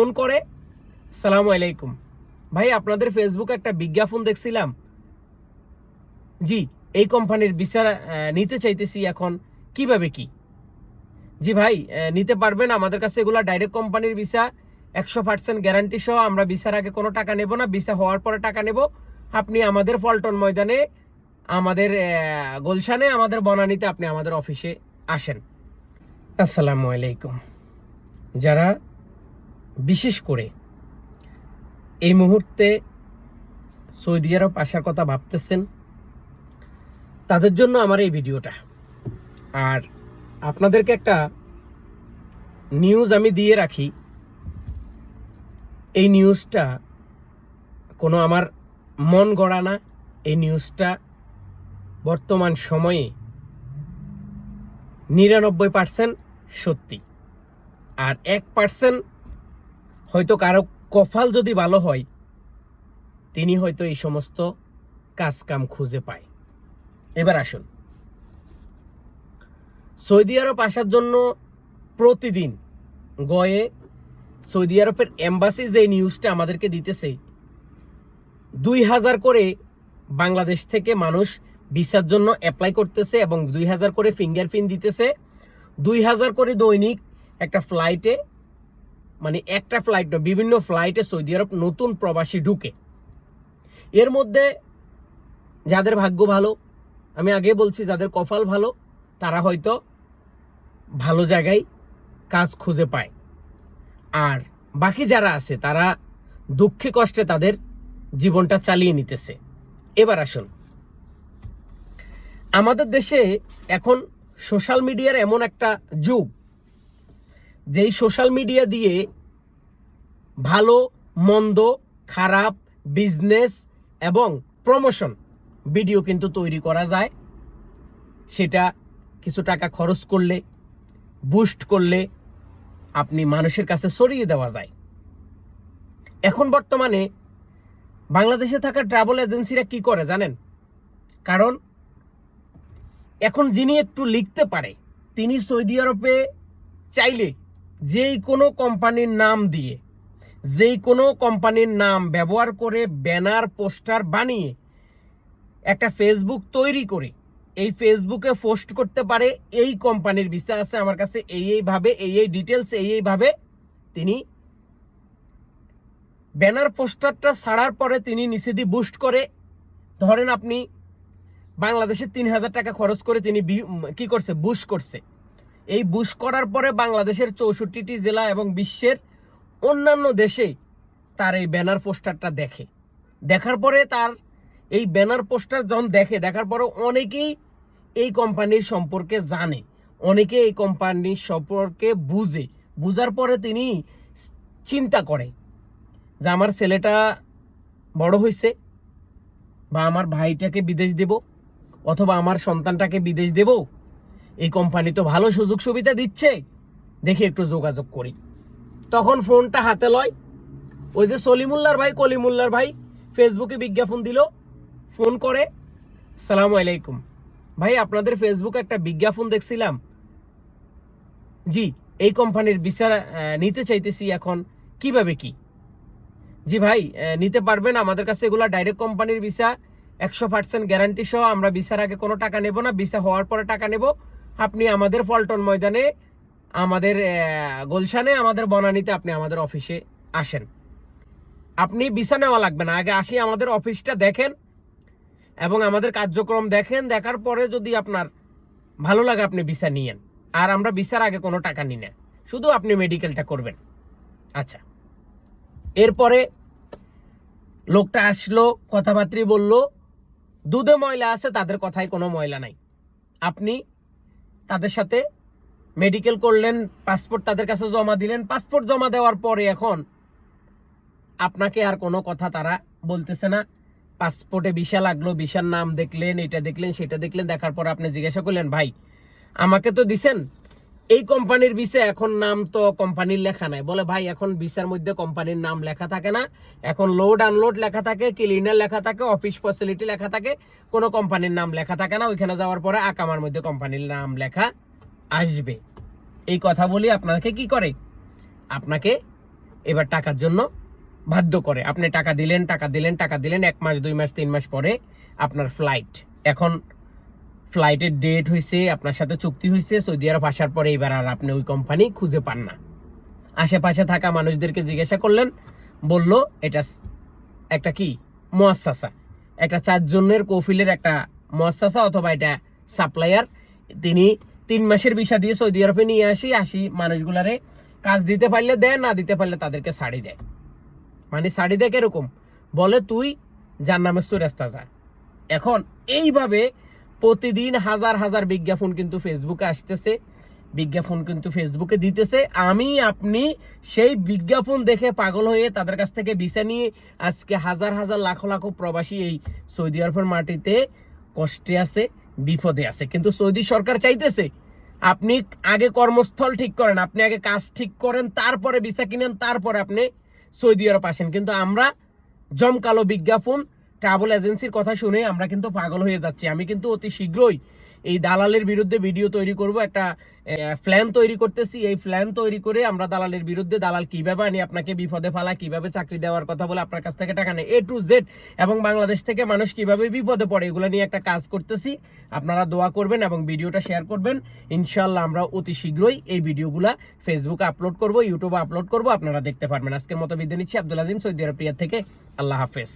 Phone করে, সালাম আলাইকুম। ভাই, আপনাদের ফেসবুকে একটা বিজ্ঞাপন দেখছিলাম। জি, এই কোম্পানির বিচার নিতে চাইতেছি এখন। কীভাবে কি? জি ভাই নিতে পারবেন। আমাদের কাছে এগুলা ডাইরেক্ট কোম্পানির ভিসা, একশো পার্সেন্ট গ্যারান্টি সহ আমরা ভিসার আগে কোনো টাকা নেব না। ভিসা হওয়ার পরে টাকা নেব। আপনি আমাদের ফলটন ময়দানে, আমাদের গুলশানে, আমাদের বনানীতে আপনি আমাদের অফিসে আসেন। আসসালামু আলাইকুম। যারা বিশেষ করে এই মুহূর্তে সৌদি আরব আসার কথা ভাবতেছেন, তাদের জন্য আমার এই ভিডিওটা। আর আপনাদেরকে একটা নিউজ আমি দিয়ে রাখি। এই নিউজটা কোনো আমার মন গড়া না। এই নিউজটা বর্তমান সময়ে নিরানব্বই পার্সেন্ট সত্যি। আর এক পার্সেন্ট হয়তো কারও কফাল যদি ভালো হয়, তিনি হয়তো এই সমস্ত কাজ কাম খুঁজে পায়। এবার আসুন। সৌদি আরব আসার জন্য প্রতিদিন গয়ে সৌদি আরবের এম্বাসি যে নিউজটা আমাদেরকে দিতেছে, দুই হাজার করে বাংলাদেশ থেকে মানুষ ভিসার জন্য অ্যাপ্লাই করতেছে এবং দুই হাজার করে ফিঙ্গারপ্রিন্ট দিতেছে, দুই হাজার করে দৈনিক একটা ফ্লাইটে মানে একটা ফ্লাইট বিভিন্ন ফ্লাইটে সৌদি আরব নতুন প্রবাসী ঢুকে। এর মধ্যে যাদের ভাগ্য ভালো, আমি আগে বলছি যাদের কপাল ভালো, তারা হয়তো ভালো জায়গায় কাজ খুঁজে পায়। আর বাকি যারা আছে, তারা দুঃখে কষ্টে তাদের জীবনটা চালিয়ে নিতেছে। এবার আসুন। আমাদের দেশে এখন সোশ্যাল মিডিয়ার এমন একটা যুগ যেই সোশ্যাল মিডিয়া দিয়ে ভালো, মন্দ, খারাপ বিজনেস এবং প্রমোশন ভিডিও কিন্তু তৈরি করা যায়, সেটা কিছু টাকা খরচ করলে বুস্ট করলে আপনি মানুষের কাছে সরিয়ে দেওয়া যায়। এখন বর্তমানে বাংলাদেশে থাকা ট্রাভেল এজেন্সিরা কি করে জানেন? কারণ এখন যিনি একটু লিখতে পারে, তিনি সৌদি আরবে চাইলে যেই কোনো কোম্পানির নাম দিয়ে, যেই কোনো কোম্পানির নাম ব্যবহার করে ব্যানার, পোস্টার বানিয়ে একটা ফেসবুক তৈরি করে, এই ফেসবুকে পোস্ট করতে পারে, এই কোম্পানির ভিসা আছে আমার কাছে, এই এইভাবে এই এই ডিটেলস এই এইভাবে তিনি ব্যানার, পোস্টারটা ছাড়ার পরে তিনি নিচে দিয়ে বুস্ট করে, ধরেন আপনি বাংলাদেশে তিন হাজার টাকা খরচ করে তিনি কি করছে, বুস্ট করছে। এই বুশ করার পরে বাংলাদেশের চৌষট্টিটি জেলা এবং বিশ্বের অন্যান্য দেশে তার এই ব্যানার পোস্টারটা দেখে। দেখার পরে তার এই ব্যানার পোস্টার যখন দেখে, দেখার পরে অনেকেই এই কোম্পানির সম্পর্কে জানে। অনেকে এই কোম্পানির সম্পর্কে বুঝে। বুঝার পরে তিনি চিন্তা করে যে আমার ছেলেটা বড় হয়েছে বা আমার ভাইটাকে বিদেশ দেব অথবা আমার সন্তানটাকে বিদেশ দেব এই কোম্পানি তো ভালো সুযোগ সুবিধা দিচ্ছে। দেখি একটু যোগাযোগ করি। তখন ফোনটা হাতে লয়। ওই যে সলিমুল্লার ভাই, কলিমুল্লার ভাই ফেসবুকে বিজ্ঞাপন দিল। ফোন করে, সালাম আলাইকুম। ভাই, আপনাদের ফেসবুকে একটা বিজ্ঞাপন দেখছিলাম। জি, এই কোম্পানির বিচার নিতে চাইতেছি এখন। কীভাবে কি? জি ভাই নিতে পারবেন। আমাদের কাছে এগুলা ডাইরেক্ট কোম্পানির ভিসা একশো পার্সেন্ট গ্যারান্টি সহ আমরা ভিসার আগে কোনো টাকা নেব না। ভিসা হওয়ার পরে টাকা নেব। আপনি আমাদের ফলটন ময়দানে, আমাদের গুলশানে, আমাদের বনানীতে আপনি আমাদের অফিসে আসেন। আপনি ভিসা নেওয়া লাগবে না। আগে আসি আমাদের অফিসটা দেখেন এবং আমাদের কার্যক্রম দেখেন। দেখার পরে যদি আপনার ভালো লাগে আপনি ভিসা নিয়েন। আর আমরা ভিসার আগে কোনো টাকা নিই না। শুধু আপনি মেডিকেলটা করবেন। আচ্ছা। এরপরে লোকটা আসলো, কথাবার্তা বলল। দুধে ময়লা আছে, তাদের কথায় কোনো ময়লা নাই। আপনি তাদের সাথে মেডিকেল করলেন পাসপোর্ট তাদের কাছে জমা দিলেন। পাসপোর্ট জমা দেওয়ার পরে এখন আপনাকে আর কোনো কথা তারা বলতেছে না। পাসপোর্টে ভিসা লাগল ভিসার নাম দেখলেন, এটা দেখলেন, সেটা দেখলেন, দেখার পর আপনি জিজ্ঞাসা করলেন, ভাই, আমাকে তো দিছেন এই কোম্পানির ভিসা এখন নাম তো কোম্পানির লেখা নাই। বলে, ভাই, এখন ভিসার মধ্যে কোম্পানির নাম লেখা থাকে না। এখন লোড আনলোড লেখা থাকে, ক্লিনার লেখা থাকে, অফিস ফ্যাসিলিটি লেখা থাকে, কোনো কোম্পানির নাম লেখা থাকে না। ওইখানে যাওয়ার পরে আকামার মধ্যে কোম্পানির নাম লেখা আসবে। এই কথা বলি আপনাকে কি করে? আপনাকে এবার টাকার জন্য বাধ্য করে। আপনি টাকা দিলেন টাকা দিলেন টাকা দিলেন, এক মাস, দুই মাস, তিন মাস পরে আপনার ফ্লাইট এখন ফ্লাইটের ডেট হয়েছে আপনার সাথে চুক্তি হয়েছে সৌদি আরব আসার পরে এবার আর আপনি ওই কোম্পানি খুঁজে পান না। আশেপাশে থাকা মানুষদেরকে জিজ্ঞাসা করলেন, বলল, এটা একটা কি? মোয়াসাসা একটা চারজনের কৌফিলের একটা মোয়াসাসা অথবা এটা সাপ্লায়ার। তিনি তিন মাসের ভিসা দিয়ে সৌদি আরবে নিয়ে আসি আসি মানুষগুলারে কাজ দিতে পারলে দেয়, না দিতে পারলে তাদেরকে শাড়ি দেয়। মানে শাড়ি দেয় এরকম বলে, তুই যার নামে সুরেস্তা যা এখন এইভাবে প্রতিদিন হাজার হাজার বিজ্ঞাপন কিন্তু ফেসবুকে আসতেছে। বিজ্ঞাপন কিন্তু ফেসবুকে দিতেছে। আমি, আপনি সেই বিজ্ঞাপন দেখে পাগল হয়ে তাদের কাছ থেকে ভিসা নিয়ে আজকে হাজার হাজার লাখো লাখো প্রবাসী এই সৌদি আরবের মাটিতে কষ্টে আছে, বিপদে আছে। কিন্তু সৌদি সরকার চাইতেছে, আপনি আগে কর্মস্থল ঠিক করেন, আপনি আগে কাজ ঠিক করেন, তারপরে ভিসা কিনেন, তারপরে আপনি সৌদি আরব আসেন। কিন্তু আমরা জমকালো বিজ্ঞাপন ট্রাভেল এজেন্সির কথা শুনে আমরা কিন্তু পাগল হয়ে যাচ্ছি। আমি কিন্তু অতি শীঘ্রই এই দালালের বিরুদ্ধে ভিডিও তৈরি করব, একটা প্ল্যান তৈরি করতেছি। এই প্ল্যান তৈরি করে আমরা দালালের বিরুদ্ধে দালাল কীভাবে আনি, আপনাকে বিপদে ফেলা, কীভাবে চাকরি দেওয়ার কথা বলে আপনার কাছ থেকে টাকা নেয় এ টু জেড এবং বাংলাদেশ থেকে মানুষ কীভাবে বিপদে পড়ে, এগুলো নিয়ে একটা কাজ করতেছি। আপনারা দোয়া করবেন এবং ভিডিওটা শেয়ার করবেন। ইনশাল্লাহ আমরা অতি শীঘ্রই এই ভিডিওগুলা ফেসবুকে আপলোড করব ইউটিউবে আপলোড করব, আপনারা দেখতে পারবেন। আজকের মতো বিদায় নিচ্ছি। আব্দুল আজিম, সৌদি আরব থেকে। আল্লাহ হাফেজ।